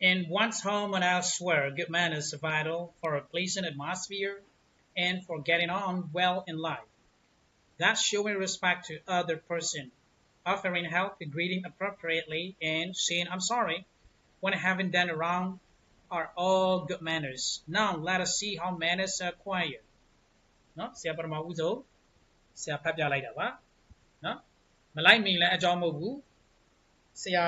In one's home and elsewhere, good manners are vital for a pleasant atmosphere and for getting on well in life. That's showing respect to other person, offering help, greeting appropriately, and saying I'm sorry when having done wrong are all good manners. Now let us see how manners are acquired. နော်ဆရာပထမဦးဆုံးဆရာဖတ်ပြလိုက်တာပါနော်မလိုက်မိလည်းအကြောင်းမဟုတ်ဘူးဆရာ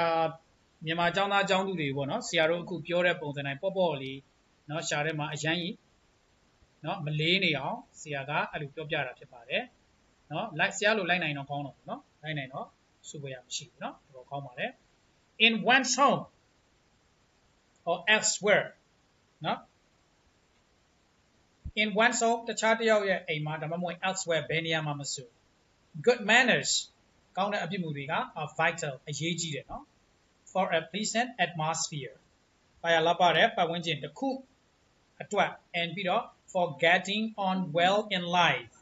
မြန်မာចောင်းသားចောင်းသူတွေပေါ့နော်ဆရာတို့အခုပြောတဲ့ပုံစံတိုင်းပေါ့ပေါ့လေးနော်ရှားထဲမှာအရန်ကြီးနော်မလေးနေအောင်ဆရာကအဲ့လိုပြောပြတာဖြစ်ပါတယ်နော်လိုက်ဆရာလိုလိုက်နိုင်တော့ကောင်းတော့နော်လိုက်နိုင်တော့စုပွေရမရှိဘူးနော်တော်ကောင်းပါတယ် in one's home or elsewhere နော် in one's home တခြားတစ်ယောက်ရဲ့အိမ်မှာဒါမှမဟုတ် elsewhere ဘယ်နေရာမှာမဆို good manners ကောင်းတဲ့အပြုအမူတွေက are vital အရေးကြီးတယ်နော် for a pleasant atmosphere ပါရလာပါတဲ့ပတ်ဝန်းကျင်တစ်ခုအတွက် and ပြီးတော့ for getting on well in life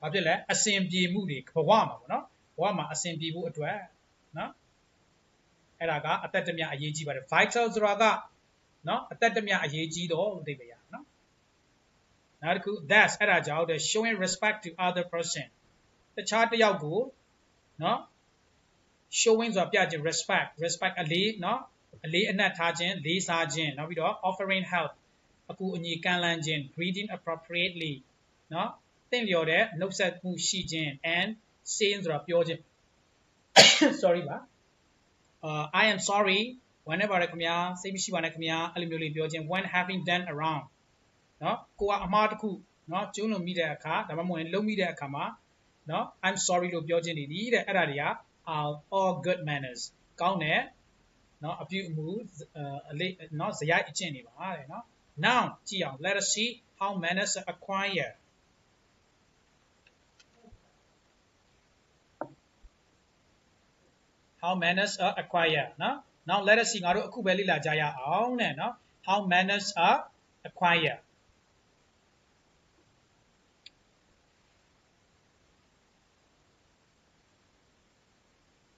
ဘာဖြစ်လဲအစဉ်ပြေမှုတွေဘဝမှာပေါ့နော်ဘဝမှာအစဉ်ပြေဖို့အတွက်နော်အဲ့ဒါကအသက်တမျှအရေးကြီးပါတယ် vital ဆိုတာကနော်အသက်တမျှအရေးကြီးတော့လို့သိပါရနော်နောက်တစ်ခု that's အဲ့ဒါကြောင့် showing respect to other person တခြားတစ်ယောက်ကိုနော် showing ဆိုတာပြခြင်း respect respect အလေးเนาะအလေးအနက်ထားခြင်းလေးစားခြင်းနောက်ပြီးတော့ offering help အကူအညီကမ်းလှမ်းခြင်း greeting appropriately เนาะသင့်လျော်တဲ့နှုတ်ဆက်မှုရှိခြင်း and saying ဆိုတာပြောခြင်း sorry ပါ uh I am sorry whenever ရခင်ဗျာစိတ်မရှိပါနဲ့ခင်ဗျာအဲ့လိုမျိုးလေးပြောခြင်း when having done around เนาะကိုကအမှားတစ်ခုเนาะကျုံးလွန်မိတဲ့အခါဒါမှမဟုတ်လုံးမိတဲ့အခါမှာเนาะ I'm sorry လို့ပြောခြင်းနေဒီတဲ့အဲ့ဒါတွေက are all good manners ကောင်းတဲ့เนาะအပြုအမူအလေးเนาะဇယိုက်အကျင့်တွေပါတဲ့เนาะ now ကြည့်အောင် let us see how manners are acquired how manners are acquired เนาะ now let us see ငါတို့အခုပဲလေ့လာကြရအောင်တဲ့เนาะ how manners are acquired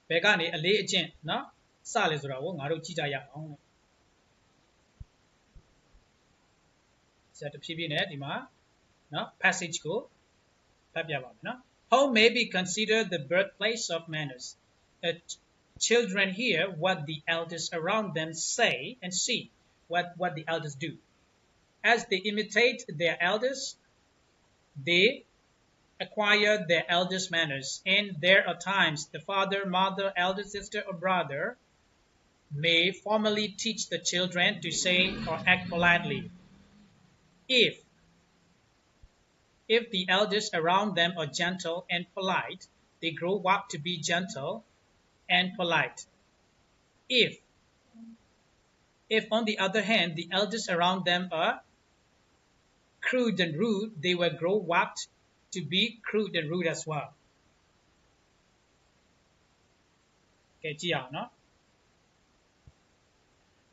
ဘယ်ကနေအလေးအကျင့်နော်စလဲဆိုတာကိုငါတို့ကြည့်ကြရအောင်လို့ဆရာတဖြည်းဖြည်းနဲ့ဒီမှာနော် passage ကိုဖတ်ပြပါမယ်နော် home may be considered the birthplace of manners? Uh, children hear what the elders around them say and see what what the elders do. As they imitate their elders they acquire their elders' manners, and there are times the father, mother, elder sister, or brother may formally teach the children to say or act politely. If if the elders around them are gentle and polite, they grow up to be gentle and polite. If if on the other hand the elders around them are crude and rude, they will grow up to be crude and rude as well ကဲကြည့်အောင်နော်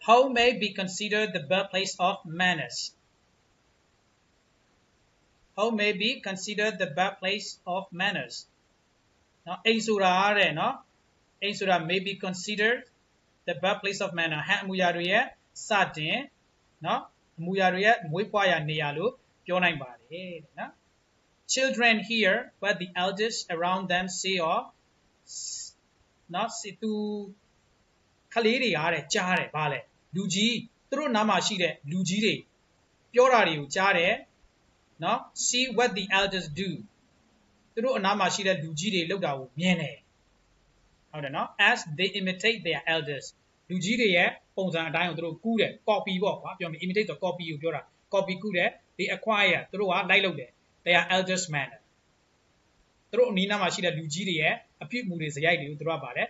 Home may be considered the birthplace of manners Home may be considered the birthplace of manners နော်အိမ်ဆိုတာတဲ့နော်အိမ်ဆိုတာ may be considered the birthplace of manner ဟန်အမူအရာတွေရဲ့စတင်နော်အမူအရာတွေရဲ့မွေးဖွားရာနေရာလို့ပြောနိုင်ပါတယ်တဲ့နော် Children hear what the elders around them say or not say to ခလေးတွေအားတဲ့ကြားတယ်ဗာလဲလူကြီးသူတို့နားမှာရှိတဲ့လူကြီးတွေပြောတာတွေကိုကြားတယ်နော် see what the elders do သူတို့အနားမှာရှိတဲ့လူကြီးတွေလုပ်တာကိုမြင်တယ်ဟုတ်တယ်နော် as they imitate their elders လူကြီးတွေရဲ့ပုံစံအတိုင်းကိုသူတို့ကူးတယ် copy ပေါ့ကွာပြောမယ် imitate ဆို copy ကိုပြောတာ copy ကူးတယ် they acquire သူတို့ကလိုက်လုပ်တယ် they are eldest man သူတို့အနီးနားမှာရှိတဲ့လူကြီးတွေရဲ့အဖြစ်မှုတွေဇယိုက်တွေကိုသူတို့ကပါတယ်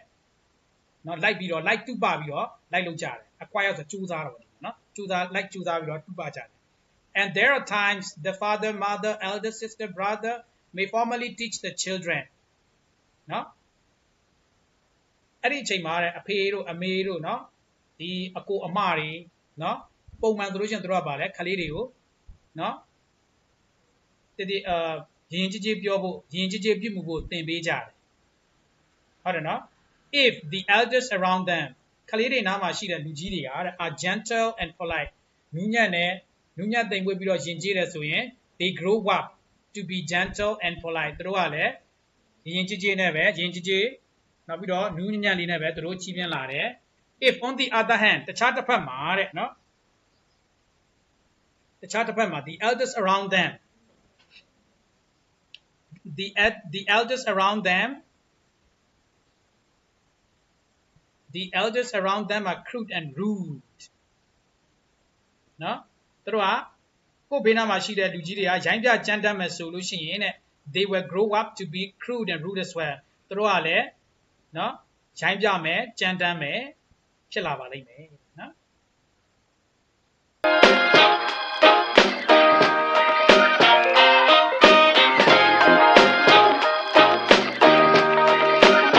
နော်လိုက်ပြီးတော့ like တူပပြီးတော့လိုက်လုပ်ကြတယ် acquire ဆိုကြိုးစားတော့နော်ကြိုးစား like ကြိုးစားပြီးတော့တူပကြတယ် and there are times the father mother elder sister brother may formally teach the children နော်အဲ့ဒီအချိန်မှာတဲ့အဖေတို့အမေတို့နော်ဒီအကိုအမတွေနော်ပုံမှန်ဆိုလို့ရှိရင်တို့ကပါလေခလေးတွေကိုနော် တည်တည်အာရင်ကြည်ကြည်ပြောဖို့ရင်ကြည်ကြည်ပြုမှုဖို့သင်ပေးကြတယ်ဟုတ်တယ်နော် if the elders around them ခလေးတွေနားမှာရှိတဲ့လူကြီးတွေကတဲ့ are gentle and polite နူးညံ့တဲ့နူးညံ့သိမ်မွေ့ပြီးတော့ယဉ်ကျေးတယ်ဆိုရင် they grow up to be gentle and polite သူတို့ကလည်းယဉ်ကျေးကျေးနဲ့ပဲယဉ်ကျေးကျေးနောက်ပြီးတော့နူးညံ့လေးနဲ့ပဲသူတို့ကြီးပြင်းလာတယ် if on the other hand တခြားတစ်ဖက်မှာတဲ့နော်တခြားတစ်ဖက်မှာ the elders around them the ed- the elders around them the elders around them are crude and rude နော်သူတို့ကကိုယ့်ဘေးနားမှာရှိတဲ့လူကြီးတွေကရိုင်းပြကြမ်းတမ်းမယ်ဆိုလို့ရှိရင်တဲ့ they will grow up to be crude and rude as well သူတို့ကလည်းနော်ရိုင်းပြမယ်ကြမ်းတမ်းမယ်ဖြစ်လာပါလိမ့်မယ်